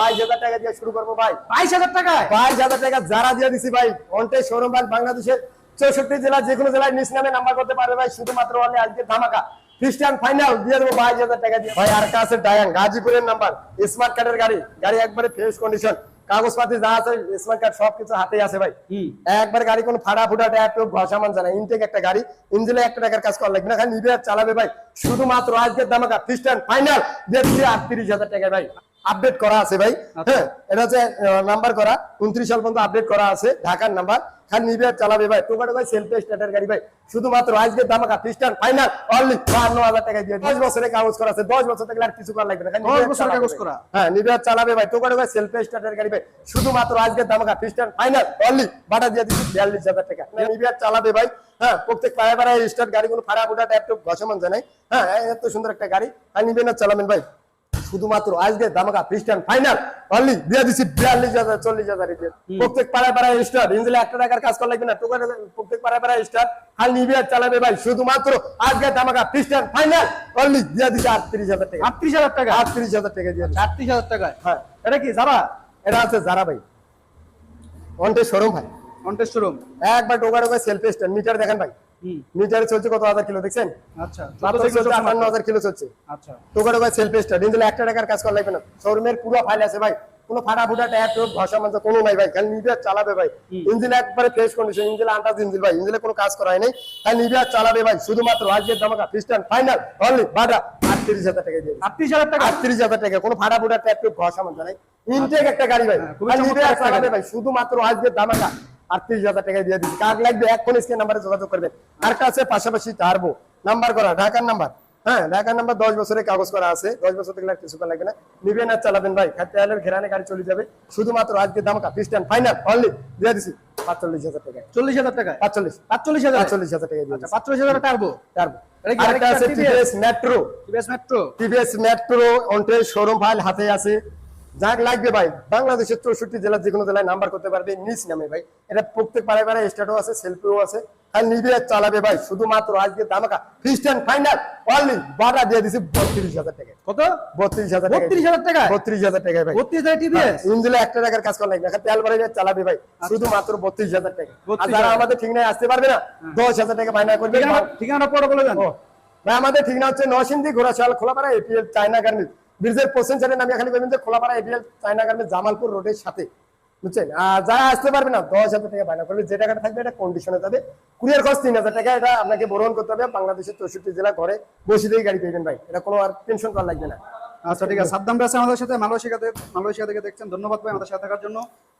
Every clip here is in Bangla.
বাইশ হাজার টাকা দিয়ে শুরু করব ভাই। বাইশ হাজার টাকায় বাইশ হাজার টাকা যারা দিয়ে দিছি ভাই। অন্টে শোরুম ভাই বাংলাদেশের চৌষট্টি জেলা যে কোনো জেলায় নিজ নামে নাম্বার করতে পারবে ভাই। শুধুমাত্র অনলি আজকে ধামাকা। খ্রিস্টান ফাইনাল দিয়ে দেবো বাইশ হাজার টাকা দিয়ে। ভাই আর একটা আছে গাজীপুরের নাম্বার। স্মার্ট কার্ডের গাড়ি। গাড়ি একবারে ফ্রেশ কন্ডিশন কাগজপাতি যা আছে স্মার্ট কার্ড সবকিছু হাতে আছে ভাই। একবার গাড়ি কোনো ফাটা ফুটা ট্যাপ টুপ ঘষা জানা ইনটেক একটা গাড়ি ইঞ্জিনে একটা টাকার কাজ করা লাগবে না। খালি নিবে চালাবে ভাই। শুধুমাত্র আজকের দামাকা খ্রিস্টান ফাইনাল দেখছি আটত্রিশ হাজার টাকা ভাই। আপডেট করা আছে ভাই। হ্যাঁ এটা হচ্ছে নাম্বার করা। উনত্রিশ সাল পর্যন্ত আপডেট করা আছে ঢাকার নাম্বার খালি নিবে চালাবে ভাই। টোকাটো ভাই সেলফ স্টার্টার গাড়ি ভাই। শুধুমাত্র আজকের দামাকা খ্রিস্টান ফাইনাল অনলি বান্ন হাজার টাকা দিয়ে। দশ বছরের কাগজ করা আছে দশ বছর থেকে আর কিছু করা লাগবে না। 10 কাগজ। করা। হ্যাঁ নিবে চালাবে ভাই। টোকাটো ভাই সেলফ স্টার্টার গাড়ি ভাই। শুধুমাত্র আজকের দামাকা খ্রিস্টান ফাইনাল অনলি বাটা দিয়ে দিচ্ছি বিয়াল্লিশ হাজার টাকা। নিবে চালাবে ভাই। হ্যাঁ প্রত্যেক পাড়ায় পাড়ায় স্টার্ট গাড়ি কোনো ফাড়া ফুটা ট্যাপ টুপ ঘষমান জানাই হ্যাঁ এত সুন্দর একটা গাড়ি। আর নিবে না চালাবেন ভাই। শুধুমাত্র আজকে দামাকা খ্রিস্টান ফাইনাল অনলি দিয়ে দিচ্ছি বিয়াল্লিশ হাজার চল্লিশ হাজার প্রত্যেক পাড়ায় পাড়ায় স্টার ইঞ্জিলে একটা টাকার কাজ করা লাগবে না টোকার প্রত্যেক পাড়ায় পাড়ায় স্টার হাল নিবে চালাবে ভাই শুধুমাত্র আজকে দামাকা খ্রিস্টান ফাইনাল অনলি দিয়ে দিচ্ছি আটত্রিশ হাজার টাকা। আটত্রিশ হাজার টাকা? আটত্রিশ হাজার টাকা দিয়ে আটত্রিশ হাজার টাকা হ্যাঁ। এটা কি যারা? এটা আছে যারা ভাই। অন্টে শোরুম ভাই। কন্টেস্ট শোরুম একবার টোকা টোকা সেলফ স্ট্যান্ড মিটার দেখেন ভাই। মিটারে চলছে কত হাজার কিলো দেখছেন? আচ্ছা আটান্ন হাজার কিলো চলছে। আচ্ছা। সেলফ স্ট্যান্ড ইঞ্জিলে একটা টাকার কাজ করা লাগবে না। শোরুমের পুরো ফাইল আছে ভাই। কোনো ফাটা ফুটা ট্যাপ টুপ ঘষা মাঞ্জা কোনো নাই ভাই। খালি নিবে চালাবে ভাই। ইঞ্জিন একবারে fresh condition engine untouched engine ভাই। ইঞ্জিনে কোনো কাজ করা হয়নি খালি নিবে চালাবে ভাই। শুধুমাত্র আজকের দামাকা খ্রিস্টান ফাইনাল অনলি বাটা। আটত্রিশ হাজার টাকা দিয়ে আটত্রিশ হাজার টাকা? আটত্রিশ হাজার টাকা। কোনো ফাটা ফুটা ট্যাপ টুপ ঘষা মাঞ্জা নাই। ইনটেক একটা গাড়ি ভাই। হ্যাঁ, খালি চালাবে ভাই। শুধুমাত্র আজকের দামাকা আটত্রিশ হাজার টাকা দিয়ে দিচ্ছি কার লাগবে? এখন স্ক্রিন নাম্বারে যোগাযোগ করবেন। আর কাছে পাশাপাশি টার্বো নাম্বার করা ঢাকার নাম্বার। হ্যাঁ ঢাকার নাম্বার দশ বছরের কাগজ করা আছে। দশ বছর থেকে কিছু করা লাগবে না। নিবেন আর চালাবেন ভাই। আলের ঘেরানে গাড়ি চলে যাবে। শুধুমাত্র আজকে খ্রিস্টান ফাইনাল অনলি দিয়ে দিছি। পাঁচচল্লিশ হাজার টাকা চল্লিশ হাজার টাকায়? পাঁচচল্লিশ। পাঁচচল্লিশ হাজার হাজার টাকা দিয়ে পাঁচচল্লিশ হাজার টার্বো টার্বো মেট্রো মেট্রো অন্টের শোরুম ফাইল হাতে আছে। যাক লাগবে ভাই বাংলাদেশের চৌষট্টি জেলার যে কোনো জেলায় নাম্বার করতে পারবে নিজ নামে ভাই। এটা প্রত্যেক পাড়ায় পাড়ায় স্টার্টও আছে সেলফিও আছে। আর নিবে চালাবে ভাই শুধুমাত্র আজকে দামাকা খ্রিস্টান ফাইনাল অনলি বাটা দিয়ে দিছি বত্রিশ হাজার টাকা কত? বত্রিশ হাজার বত্রিশ হাজার টাকায়? বত্রিশ হাজার টাকা ভাই। বত্রিশ হাজার টিভিএস? ইঞ্জিলে একটা টাকার কাজ করা লাগবে না তেল বাড়ি চালাবে ভাই শুধুমাত্র বত্রিশ হাজার টাকা আর যারা আমাদের ঠিক নাই আসতে পারবে না দশ হাজার টাকা ফাইনাল করবে। ঠিকানা পরে বলে দেন। ভাই আমাদের ঠিক না হচ্ছে Narsingdi Ghorashal Kholapara APL China garments ব্রিজের পশ্চিম সাইডে নামিয়ে খালি বলবেন যে Kholapara APL China garments Jamalpur রোডের সাথে বুঝছেন? আর যারা আসতে পারবে না দশ হাজার টাকা বায়না করবে। যে টাকাটা থাকবে এটা কন্ডিশনে যাবে। কুরিয়ার খরচ তিন হাজার টাকা এটা আপনাকে বরণ করতে হবে। বাংলাদেশের চৌষট্টি জেলা ঘরে বসে দিয়ে গাড়ি পেয়েবেন ভাই। এটা কোনো আর টেনশন করা লাগবে না। আচ্ছা ঠিক আছে। সাদ্দাম ভাই আমাদের সাথে মালয়েশিয়া থেকে মালয়েশিয়া থেকে দেখছেন। ধন্যবাদ ভাই আমাদের সাথে থাকার জন্য।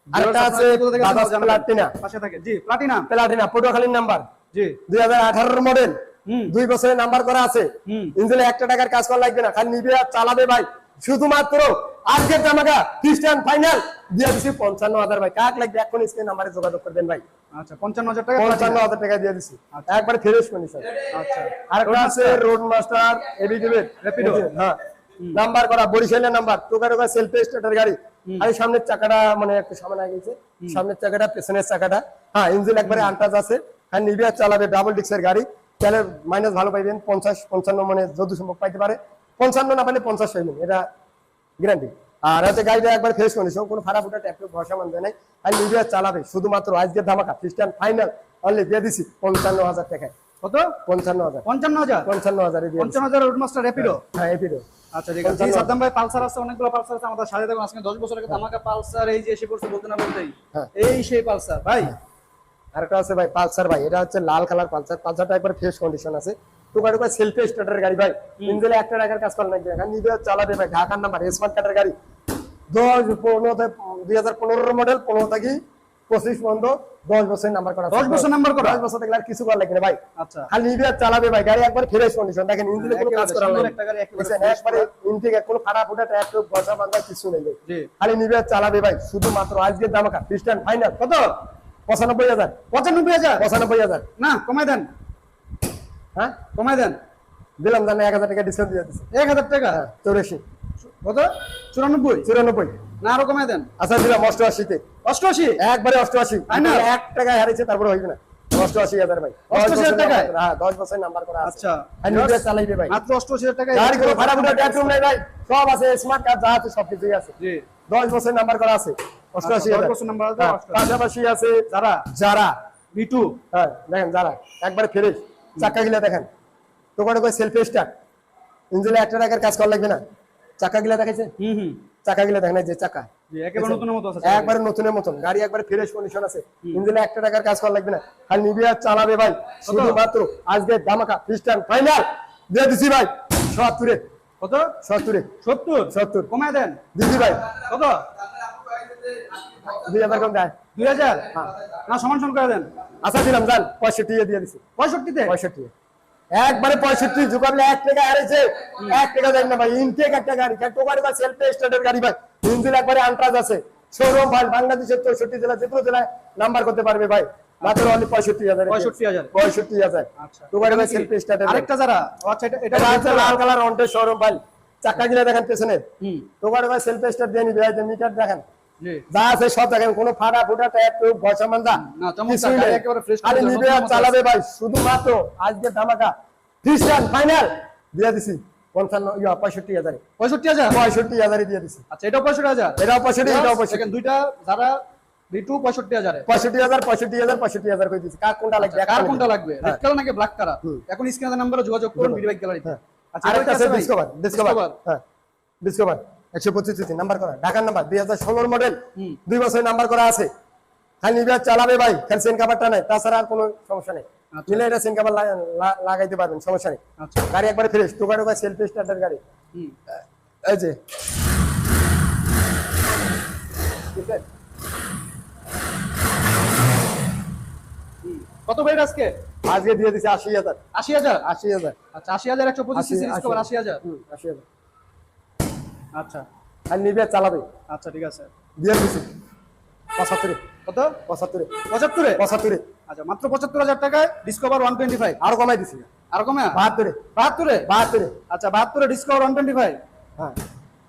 আরেকটা আছে থেকে বাজাজ জানাবেন? প্লাটিনা। পাশে থাকে। জি প্লাটিনাম প্লাটিনা পটুয়াখালীর নাম্বার। জি। দুই হাজার আঠারোর মডেল। দুই বছরের নাম্বার করা আছে। ইঞ্জিনে একটা টাকার কাজ করা লাগবে না খালি নিবে আর চালাবে ভাই। শুধুমাত্র আজকের জামাকা খ্রিস্টান ফাইনাল। দিয়ে দিচ্ছি পঞ্চান্ন হাজার ভাই। কাক লাগবে? এখন স্ক্রিন নাম্বারে যোগাযোগ করবেন ভাই। আচ্ছা পঞ্চান্ন হাজার টাকা পঞ্চান্ন হাজার টাকা দিয়ে দিচ্ছি একবারে ফ্রেশ কন্ডিশন আচ্ছা। আছে রোড মাস্টার এবি ডিবেট Rapido। হ্যাঁ। নাম্বার করা বরিশালের নাম্বার। টোকা টোকা সেলফ স্টার্টার গাড়ি আর সামনের চাকাটা মানে একটু সামনে আগে গেছে। সামনের চাকাটা পেছনের চাকাটা। হ্যাঁ ইঞ্জিন একবারে আন্টাজ আছে। আর নিবে আর চালাবে ডাবল ডিক্সের গাড়ি। তাহলে মাইনাস ভালো পাইবেন পঞ্চাশ পঞ্চান্ন মানে যত সম্ভব পাইতে পারে। পঞ্চান্ন না পাইলে পঞ্চাশ পাইবেন এটা গ্যারান্টি আর হচ্ছে গাড়িটা একবার ফ্রেশ কন্ডিশন কোনো ফাটা ফুটা ট্যাপ ভরসা মান দেয় নাই আর নিবে চালাবে। শুধুমাত্র আজকের ধামাকা খ্রিস্টান ফাইনাল অনলি দিয়ে দিছি পঞ্চান্ন হাজার টাকায়। কত? পঞ্চান্ন হাজার। পঞ্চান্ন হাজার? পঞ্চান্ন হাজারে পঞ্চান্ন হাজার রোডমাস্টার র্যাপিডো হ্যাঁ এপিডো আচ্ছা ঠিক আছে। সাদ্দাম ভাই পালসার আছে অনেকগুলো পালসার আছে আমাদের সাথে দেখুন আজকে দশ বছর আগে আমাকে পালসার এই যে এসে পড়ছে বলতে না বলতেই হ্যাঁ। এই সেই পালসার ভাই। আরেকটা আছে ভাই পালসার ভাই এটা হচ্ছে লাল কালার পালসার। পালসারটা একবার ফ্রেশ কন্ডিশন আছে। টুকা টুকা সেলফি স্টার্টার গাড়ি ভাই। ইঞ্জিনে একটা টাকার কাজ করে নাকি এখন নিবে চালাবে ভাই। ঢাকার নাম্বার স্মার্ট কার্ডের গাড়ি। দশ পনেরো দুই হাজার পনেরো মডেল পনেরো থেকে। পঁচিশ পর্যন্ত দশ বছরের নাম্বার করা দশ বছর নাম্বার করা? দশ বছর দেখলে আর কিছু করা লাগবে না ভাই। আচ্ছা। খালি নিবে চালাবে ভাই। গাড়ি একবার ফ্রেশ কন্ডিশন দেখেন ইঞ্জিনে কোনো কাজ করা সুন্দর লাগবে একটা গাড়ি, একেবারে বুঝছেন? fresh একবারে ইনটেক কোনো ফাটা ফুটা ট্র্যাক বসা বান্ধা কিছু নেই ভাই। খালি চালাবে ভাই। শুধুমাত্র আজকের দামাকা খ্রিস্টান ফাইনাল কত? পঁচানব্বই হাজার। পঁচানব্বই হাজার? পঁচানব্বই হাজার। না কমাই দেন। হ্যাঁ? কমাই দেন। দিলাম জানে এক হাজার টাকা ডিসকাউন্ট দিয়ে দিচ্ছে এক হাজার টাকা? চৌরাশি। কত? চুরানব্বই? চুরানব্বই। না আরও কমাই দেন। আচ্ছা দিলাম অষ্টআশিতে। অষ্টআশি? একবারে অষ্টআশি। Final? এক টাকায় হারিয়েছে তারপরে হইবে না। অষ্টআশি হাজার ভাই। দশ 88,000 বছরের টাকায়? হ্যাঁ দশ বছরের নাম্বার করা আচ্ছা। চালাইবে ভাই। মাত্র অষ্টআশি হাজার টাকা গাড়ি কোনো ফাটা ফুটা নাই ভাই। সব আছে স্মার্ট কার্ড যা আছে সব কিছুই আছে। জি। দশ বছর নাম্বার করা আছে। অষ্টআশি হ্যাঁ। পাশাপাশি আছে যারা যারা? বিটু হ্যাঁ দেখেন যারা একবারে ফ্রেশ চাক্কা গিলা দেখেন। দোকানে করে সেলফি স্টার্ট ইঞ্জিনে একটা টাকার কাজ করা লাগবে না। চাক্কা গিলা দেখাইছে? হুম হুম। চাকা গিলা দেখেন যে চাকা জি একেবারে নতুনের মতো আছে একবারে নতুনের মতন গাড়ি একবারে ফ্রেশ কন্ডিশন আছে। ইঞ্জিনে একটা টাকার কাজ করা লাগবে না। খালি নিবি আর চালাবে ভাই। শুধুমাত্র আজকে দামাকা খ্রিস্টান ফাইনাল দিয়ে দিছি ভাই সত্তরে। কত? সত্তরে। সত্তর? সত্তর। কমায় দেন। দিদি ভাই। কত? দুই হাজার কম দেয়। দুই হাজার? না সমান সমান করে দেন। আশা জান পঁয়ষট্টি দিয়ে দিছি। পঁয়ষট্টিতে? পঁয়ষট্টি একবারে পঁয়ষট্টি জুকাবলে এক টাকা হারেছে। এক টাকা দেন না ভাই ইনটেক একটা গাড়ি টোকারি বা সেলফ স্টার্টের গাড়ি ভাই। ইঞ্জিন একবারে আন্ট্রাজ আছে। শোরুম ভাই বাংলাদেশের চৌষট্টি জেলা যে কোনো জেলায় নাম্বার করতে পারবে ভাই। মাত্র অনলি পঁয়ষট্টি হাজার পঁয়ষট্টি হাজার পঁয়ষট্টি হাজার আচ্ছা টোকারি বা সেলফ স্টার্টের আরেকটা যারা আচ্ছা এটা লাল কালার অন্টের শোরুম ভাই। চাকা গিলা দেখেন পেছনে। টোকারি বা সেলফ স্টার্ট দিয়ে নিবে। মিটার দেখেন। যা আছে সব দেখেন কোনো ফাটা ফুটা ট্যাপ টুপ ঘষা মান্দা আরে নিবে আর চালাবে ভাই শুধুমাত্র আজকে ধামাকা। খ্রিস্টান ফাইনাল দিয়ে দিছি পঞ্চান্ন ইয়া পঁয়ষট্টি হাজারে। পঁয়ষট্টি হাজার? পঁয়ষট্টি হাজারে দিয়ে দিছি। আচ্ছা এটাও পঁয়ষট্টি হাজার? এটাও পঁয়ষট্টি এটাও পঁয়ষট্টি। সেকেন্ড দুইটা যারা বিটু পঁয়ষট্টি হাজারে। পঁয়ষট্টি হাজার পঁয়ষট্টি হাজার পঁয়ষট্টি হাজার করে দিছি। কার কোনটা লাগবে? কার কোনটা লাগবে? হ্যাঁ। রেড কালার নাকি ব্ল্যাক কালার এখন স্ক্রিনে নাম্বারে যোগাযোগ করুন বিডি গ্যালারিতে হ্যাঁ। আচ্ছা আরেকটা আছে ডিসকভার ডিসকভার ডিসকভার। হ্যাঁ। ডিসকভার একশো পঁচিশ নাম্বার করা ঢাকার নাম্বার দুই হাজার ষোলোর মডেল দুই বছর নাম্বার করা আছে। খালি চালাবে ভাই খালি সেন কাভারটা নাই তাছাড়া আর কোনো সমস্যা নেই। আচ্ছা। নিলে এটা সেন কাভার লাগাইতে পারবেন সমস্যা নেই। আচ্ছা। গাড়ি একবারে ফ্রেশ টোকা টোকা সেলফি স্টার্টার গাড়ি এই যে। ঠিক আছে? কত ভাই আজকে? আজকে দিয়ে দিছে আশি হাজার। আশি হাজার? আশি হাজার। আচ্ছা আশি হাজার একশো পঁচিশ আশি হাজার। আশি হাজার। আচ্ছা। আর নিবে চালাবে। আচ্ছা ঠিক আছে। দিয়ে দিছি। পঁচাত্তরে। কত? পঁচাত্তরে। পঁচাত্তরে? পঁচাত্তরে। আচ্ছা মাত্র পঁচাত্তর হাজার টাকায় ডিসকভার ওয়ান টোয়েন্টি ফাইভ আরও কমাই দিছি। আর কমে বাহাত্তরে। বাহাত্তরে? বাহাত্তরে। আচ্ছা বাহাত্তরে ডিসকভার ওয়ান টোয়েন্টি ফাইভ হ্যাঁ।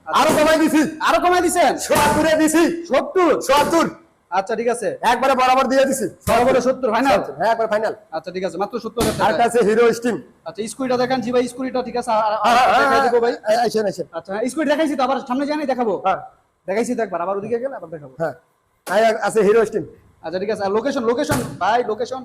আরও কমাই দিছি। আরও কমাই দিছেন? সত্তরে দিছি। সত্তর? সত্তর। আচ্ছা ঠিক আছে। একবারে বরাবর দিয়ে দিছি। সর্বোচ্চ সত্তর ফাইনাল হ্যাঁ একবার ফাইনাল আচ্ছা ঠিক আছে মাত্র সত্তর হাজার আরেকটা টাকা। আছে হিরো স্টিম আচ্ছা স্কুটিটা দেখেন জি ভাই স্কুটিটা ঠিক আছে আর- আর- হ্যাঁ, আর হ্যাঁ, দেখাই দিব ভাই। হ্যাঁ, আসেন আসেন আচ্ছা স্কুটি দেখাইছি তো আবার সামনে জানি দেখাবো? হ্যাঁ। দেখাইছি তো একবার আবার ওদিকে গেলে আবার দেখাবো। হ্যাঁ। হ্যাঁ, আছে হিরো স্টিম আচ্ছা ঠিক আছে আর লোকেশন লোকেশন ভাই লোকেশন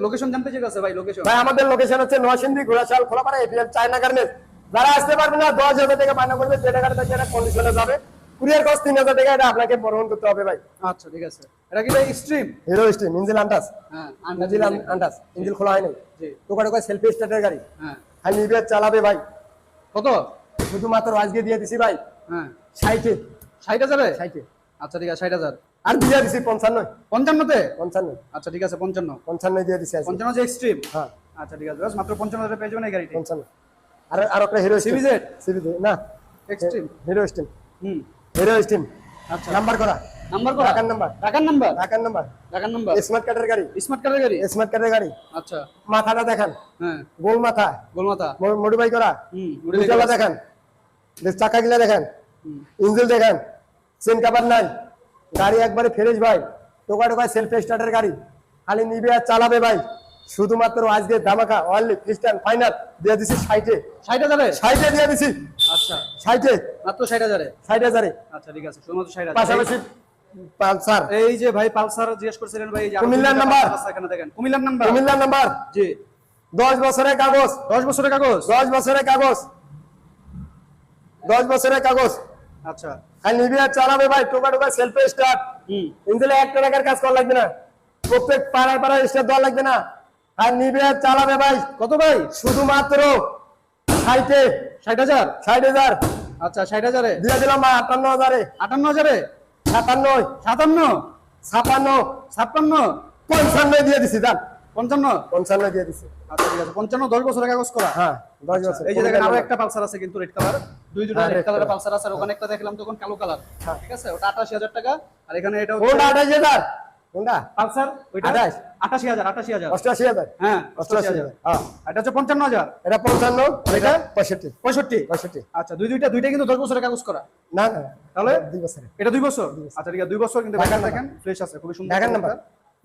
লোকেশন জানতে চাইছে ভাই লোকেশন ভাই আমাদের লোকেশন হচ্ছে Narsingdi Ghorashal Kholapara APL China garments যারা আসতে পারবে না দশ হাজার টাকা বায়না করবে যে টাকাটা থাকে কন্ডিশনে যাবে। কুরিয়ার কস্ট তিন হাজার টাকা এটা আপনাকে বহন করতে হবে ভাই। আচ্ছা ঠিক আছে। এটা কি ভাই stream hero stream engine untouched হ্যাঁ ইঞ্জিল আন্টাস ইঞ্জিল খোলা হয়নি। জি। টোকা টোকা সেলফি স্টার্টের গাড়ি। হ্যাঁ। খালি নিবে চালাবে ভাই। কত? শুধুমাত্র আজকে দিয়ে দিছি ভাই। হ্যাঁ। ষাটে ষাট হাজারে? ষাটে আচ্ছা ঠিক আছে ষাট হাজার। আর দিয়ে দিছি পঞ্চান্ন পঞ্চান্নতে? পঞ্চান্ন আচ্ছা ঠিক আছে পঞ্চান্ন। পঞ্চান্ন দিয়ে দিছি আজকে। পঞ্চান্ন যে এক্সট্রিম হ্যাঁ। আচ্ছা ঠিক আছে বাস মাত্র পঞ্চান্ন হাজার পেয়ে যাবেন এই গাড়িটি। পঞ্চান্ন। আর আর একটা হিরো স্টিম CVZ? সিবিজে না। এক্সট্রিম হিরো স্টিম হুম। হিরো স্টিম আচ্ছা। নাম্বার করা। নাম্বার ঢাকার নাম্বার ঢাকার নাম্বার ঢাকার নাম্বার ঢাকার নাম্বার স্মার্ট কার্ডের গাড়ি। স্মার্ট কার্ডের গাড়ি? স্মার্ট কার্ডের গাড়ি। আচ্ছা। মাথাটা দেখান। হ্যাঁ। গোল মাথা। গোলমাতা মডিফাই করা। হুম দেখান। চাকা গিলা দেখান। হুম। ইঞ্জিল দেখান। চেন কাবার নাই। গাড়ি একবারে ফ্রেশ ভাই। টোকা টোকা সেলফ স্টার্টের গাড়ি। খালি নিবে আর চালাবে ভাই। শুধুমাত্র আজকে ধামাকা অনলি খ্রিস্টান ফাইনাল দিয়ে দিছি ষাটে। ষাট হাজারে? ষাটে দিয়ে দিছি। আচ্ছা। ষাটে। মাত্র ষাট হাজারে? ষাট হাজারে। আচ্ছা ঠিক আছে শুধুমাত্র ষাট হাজার। পাশাপাশি পালসার। এই যে ভাই পালসার জিজ্ঞেস করছিলেন ভাই এই কুমিল্লার নাম্বার। এখানে দেখেন। কুমিল্লার নাম্বার কুমিল্লার নাম্বার জি। দশ বছরের কাগজ। দশ বছরের কাগজ? দশ বছরের কাগজ। দশ বছরের কাগজ। আচ্ছা। আর নিবি আর চালাবে ভাই টোকা টোকা সেলফ স্টার্ট হুম। ইঞ্জিনে একটা টাকার কাজ করা লাগবে না। প্রত্যেক পাড়ায় পাড়ায় স্টার দেওয়া লাগবে না। আর নিবে চালাবে ভাই। কত ভাই? শুধুমাত্র ষাটে। ষাট হাজার? ষাট হাজার। আচ্ছা ষাট হাজারে। দিয়ে দিলাম ভাই আটান্ন হাজারে। আটান্ন হাজারে? সাতান্ন। সাতান্ন? ছাপান্ন। ছাপ্পান্ন? পঞ্চান্ন দিয়ে দিছি দাম পঞ্চান্ন? পঞ্চান্ন দিয়ে দিছি। আচ্ছা ঠিক আছে। পঞ্চান্ন দশ বছরের কাগজ করা। হ্যাঁ দশ বছর। এই যে দেখেন আরও একটা পালসার আছে কিন্তু রেড কালার। দুই দুটো রেড কালারের পালসার আছে। ওখানে একটা দেখলাম তখন কালো কালার। ঠিক আছে? ওটা আটাশি হাজার টাকা। আর এখানে এটা কোনটা আঠাশ হাজার? কোনটা? পালসার? ওইটা আঠাশ? আটাশি হাজার আটাশি হাজার। অষ্টআশি হাজার। হ্যাঁ অষ্টআশি অষ্টআশি হাজার। হাজার। হ্যাঁ। এটা হচ্ছে পঞ্চান্ন হাজার। এটা পঞ্চান্ন এটা? এটা পঁয়ষট্টি। পঁয়ষট্টি? পঁয়ষট্টি। আচ্ছা দুই দুইটা দুইটা কিন্তু দশ বছরের কাগজ করা। না না তাহলে? দুই বছরে এটা দুই বছর? আচ্ছা ঠিক আছে দুই বছর কিন্তু ঢাকার ঢাকার দেখেন। ফ্রেশ আছে খুবই সুন্দর ঢাকার নাম্বার।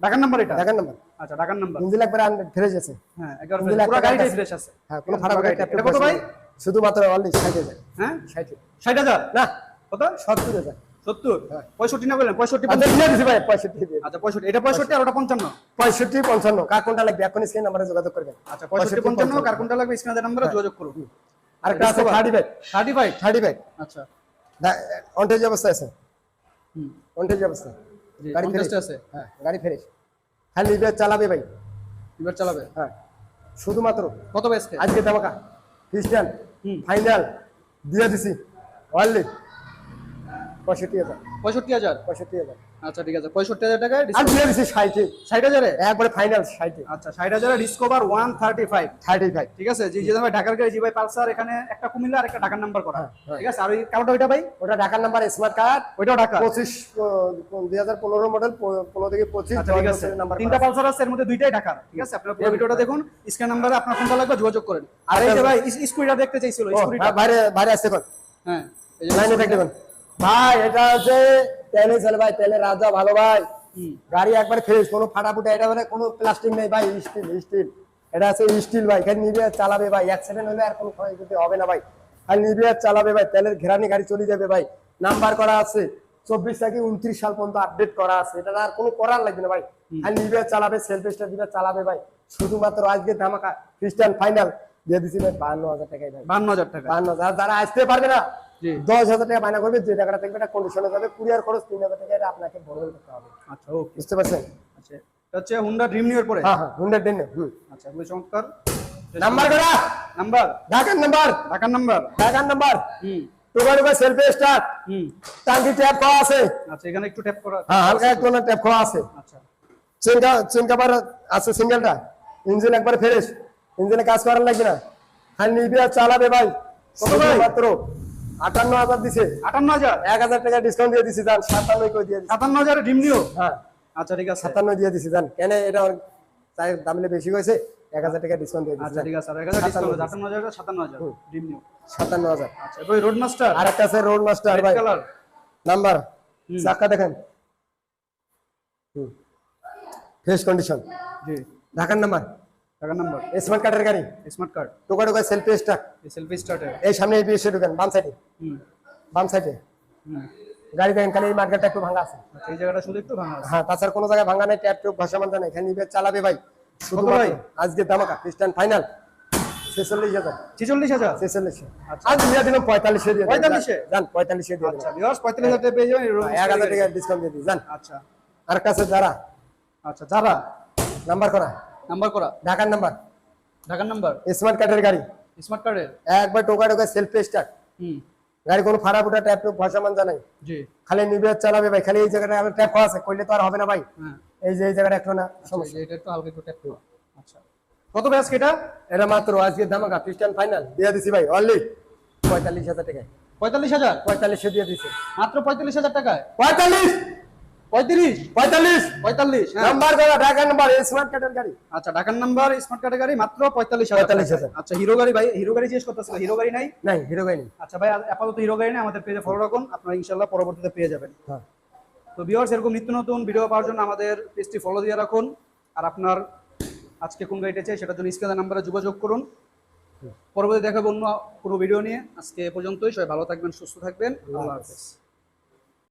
ঢাকার নাম্বার এটা? দেখার নাম্বার আচ্ছা ঢাকার নাম্বার ইঞ্জিন একবারে ফ্রেশ আছে। হ্যাঁ একবার পুরো গাড়িটাই ফ্রেশ আছে। হ্যাঁ কোনো ফাটা গাড়িটা। এটা কত ভাই? শুধুমাত্র অনলি ষাট হাজার। হ্যাঁ? ষাট ষাট হাজার? না। কত? সত্তর হাজার। সত্তর? হ্যাঁ। পঁয়ষট্টি না বললেন? পঁয়ষট্টি আচ্ছা ভাই পঁয়ষট্টি আচ্ছা পঁয়ষট্টি। এটা পঁয়ষট্টি আর ওটা পঞ্চান্ন? পঁয়ষট্টি পঞ্চান্ন। কার কোনটা লাগবে? এখন স্ক্রিন নাম্বারে যোগাযোগ করবেন। আচ্ছা পঁয়ষট্টি পঞ্চান্ন। কার কোনটা লাগবে? নাম্বারে যোগাযোগ করুন। আরেকটা আছে thirty five thirty five thirty five আচ্ছা অন্টেজ অবস্থা আছে অন্টেজ অবস্থা গাড়ি আছে। হ্যাঁ। গাড়ি ফ্রেশ খালি লিভার চালাবে ভাই। চালাবে? হ্যাঁ। শুধুমাত্র। কত আজকে ধামাকা। খ্রিস্টান ফাইনাল দিয়ে দিছি অনলি পঁয়ষট্টি হাজার। পঁয়ষট্টি হাজার? পঁয়ষট্টি হাজার। আচ্ছা ঠিক আছে। পঁয়ষট্টি হাজার টাকায় আর দিয়ে দিছি ষাটে। ষাট হাজারে? একবারে ফাইনাল ষাটে। আচ্ছা ষাট হাজারে Discover one thirty five thirty five ঠিক আছে? জি জি ঢাকার গাড়ি জি ভাই পালসার এখানে একটা কুমিল্লা আর একটা ঢাকার নাম্বার করা। হ্যাঁ, হ্যাঁ। ঠিক আছে? আর ওই কালোটা ওইটা ভাই? ওটা ঢাকার নাম্বার স্মার্ট কার্ড ওইটাও ঢাকা পঁচিশ দুই হাজার পনেরো মডেল পনেরো থেকে পঁচিশ আচ্ছা ঠিক আছে। তিনটা পালসার আছে এর মধ্যে দুইটাই ঢাকার। ঠিক আছে? আপনারা পুরো ভিডিওটা দেখুন। স্ক্যান নাম্বারে আপনার লাগবে যোগাযোগ করেন। আর এই যে ভাই স্কুটিটা দেখতে চাইছিল স্কুটিটা বাইরে বাইরে আসতে কর হ্যাঁ। লাইনে থাকতে কোন ভাই এটা হচ্ছে তেলে চলে ভাই তেলে রাজা ভালো ভাই। গাড়ি একবার ফ্রেশ কোনো ফাটাফুটা এটা মানে কোনো প্লাস্টিক নেই ভাই স্টিল স্টিল এটা আছে স্টিল ভাই এখানে নিবে চালাবে ভাই। অ্যাক্সিডেন্ট হলে আর কোনো ক্ষয়ক্ষতি হবে না ভাই। আর নিবে চালাবে ভাই তেলের ঘেরানি গাড়ি চলে যাবে ভাই। নাম্বার করা আছে চব্বিশ থেকে উনত্রিশ সাল পর্যন্ত আপডেট করা আছে। এটা আর কোনো করার লাগবে না ভাই। আর নিবে চালাবে সেলফ স্টার দিবে চালাবে ভাই। শুধুমাত্র আজকে ধামাকা খ্রিস্টান ফাইনাল দিয়ে দিছি ভাই বান্ন হাজার টাকায় ভাই। বান্ন হাজার টাকা। বান্ন হাজার যারা আসতে পারবে না দশ হাজার টাকা বায়না করবে যে টাকাটা থাকবে এটা কন্ডিশনে যাবে কুরিয়ার খরচ তিন হাজার টাকা এটা আপনাকে বহন করতে হবে। আচ্ছা ওকে বুঝতে পারছেন? আচ্ছা হচ্ছে হুন্ডা ড্রিম নিউ পরে? হ্যাঁ হ্যাঁ হুন্ডার ডেন হুম। আচ্ছা খুবই চমৎকার। নাম্বার করা নাম্বার ঢাকার নাম্বার ঢাকার নাম্বার ঢাকার নাম্বার হুম। সেলফি স্টার্ট হুম। টাঙ্কি ট্যাপ করা আছে। আচ্ছা এখানে একটু ট্যাপ করা হ্যাঁ হালকা একটু না ট্যাপ করা আছে। আচ্ছা। চেন কা চেন কাভার আছে সিঙ্গেলটা ইঞ্জিন একবার ফ্রেশ ইঞ্জিনে কাজ করার লাগবে না। হ্যাঁ নিবি আর চালাবে ভাই। কত ভাই? মাত্র আটান্ন হাজার দিছে। আটান্ন হাজার? এক হাজার টাকা ডিসকাউন্ট দিয়ে দিছি যান সাতান্ন করে দিয়ে সাতান্ন হাজার ড্রিম নিউ হ্যাঁ। আচ্ছা ঠিক আছে। সাতান্ন দিয়ে দিছি জান। কেন এটা ওর চাই দাম নিলে বেশি হয়েছে? এক হাজার টাকা ডিসকাউন্ট দিয়ে দিছি আচ্ছা ঠিক আছে। এক হাজার ডিসকাউন্ট আটান্ন হাজার সাতান্ন হাজার। ড্রিম নিউ সাতান্ন হাজার। আচ্ছা এবার রোড মাস্টার আর একটা আছে রোড মাস্টার ভাই। কালার নাম্বার চাক্কা দেখেন। ফ্রেশ কন্ডিশন জি। ঢাকার নাম্বার টাকার নাম্বার। স্মার্ট কার্ডের গাড়ি? স্মার্ট কার্ড টোকা টোকা সেলফি স্টার এই সেলফি স্টার্টার এই সামনে এই ঢুকেন বাম সাইডে হুম। বাম সাইডে হুম। গাড়ি দেখেন খালি এই মার্কেটটা একটু ভাঙা আছে। আচ্ছা এই জায়গাটা শুধু একটু ভাঙা আছে? হ্যাঁ তাছাড়া কোনো জায়গায় ভাঙা নেই ট্যাপ টুপ ভাষা মানতে নেই। নিবে চালাবে ভাই। শুধু ভাই? আজকে দামাকা খ্রিস্টান ফাইনাল ছেচল্লিশ হাজার। ছেচল্লিশ হাজার? ছেচল্লিশ। আজ দিয়ে দিলাম পঁয়তাল্লিশে দিয়ে দিলাম। 45 এ? যান পঁয়তাল্লিশে দিয়ে আচ্ছা পঁয়তাল্লিশ হাজার টাকা পেয়ে যাবেন এক হাজার টাকা ডিসকাউন্ট দিয়ে দিই যান। আচ্ছা। আর কাছে যারা? আচ্ছা যারা? নাম্বার করা। নাম্বার করা? ঢাকার নাম্বার। ঢাকার নাম্বার? স্মার্ট কার্ডের গাড়ি। স্মার্ট কার্ডের? একবার টোকা টোকা সেলফ স্টার্ট হুম। গাড়ি কোনো ফাটা ফুটা ট্যাপ ভাষা মান জানাই। জি। খালি নিবে চালাবে ভাই খালি এই জায়গাটা আমার ট্যাপ খাওয়া আছে করলে তো আর হবে না ভাই। হ্যাঁ। এই যে এই জায়গাটা একটু না সমস্যা। এটা একটু হালকা একটু ট্যাপ করো। আচ্ছা। কত ব্যাস এটা? এটা মাত্র আজকে ধামাকা খ্রিস্টান ফাইনাল দিয়ে দিছি ভাই অনলি পঁয়তাল্লিশ হাজার টাকায়। পঁয়তাল্লিশ হাজার? পঁয়তাল্লিশে দিয়ে দিছে। মাত্র পঁয়তাল্লিশ হাজার টাকায়? পঁয়তাল্লিশ! পঁয়ত্রিশ পঁয়তাল্লিশ। পঁয়তাল্লিশ হ্যাঁ। নাম্বার করা ঢাকার নাম্বার স্মার্ট কার্ডের গাড়ি আচ্ছা ঢাকার নাম্বার স্মার্ট কার্ডের গাড়ি মাত্র পঁয়তাল্লিশ হাজার আচ্ছা হিরো গাড়ি ভাই হিরো গাড়ি জিজ্ঞেস করতেছিল হিরো গাড়ি নাই? নাই হিরো গাড়ি নেই। আচ্ছা ভাই আপাতত হিরো গাড়ি নেই আমাদের পেজে ফলো রাখুন আপনারা ইনশাল্লাহ পরবর্তীতে পেয়ে যাবেন। হ্যাঁ। তো ভিউয়ার্স এরকম নিত্য নতুন ভিডিও পাওয়ার জন্য আমাদের পেজটি ফলো দিয়ে রাখুন আর আপনার আজকে কোন গাড়িটা চাই সেটার জন্য স্ক্রিনের নাম্বারে যোগাযোগ করুন। পরবর্তী দেখাবো অন্য কোনো ভিডিও নিয়ে। আজকে এ পর্যন্তই সবাই ভালো থাকবেন সুস্থ থাকবেন আল্লাহ হাফেজ।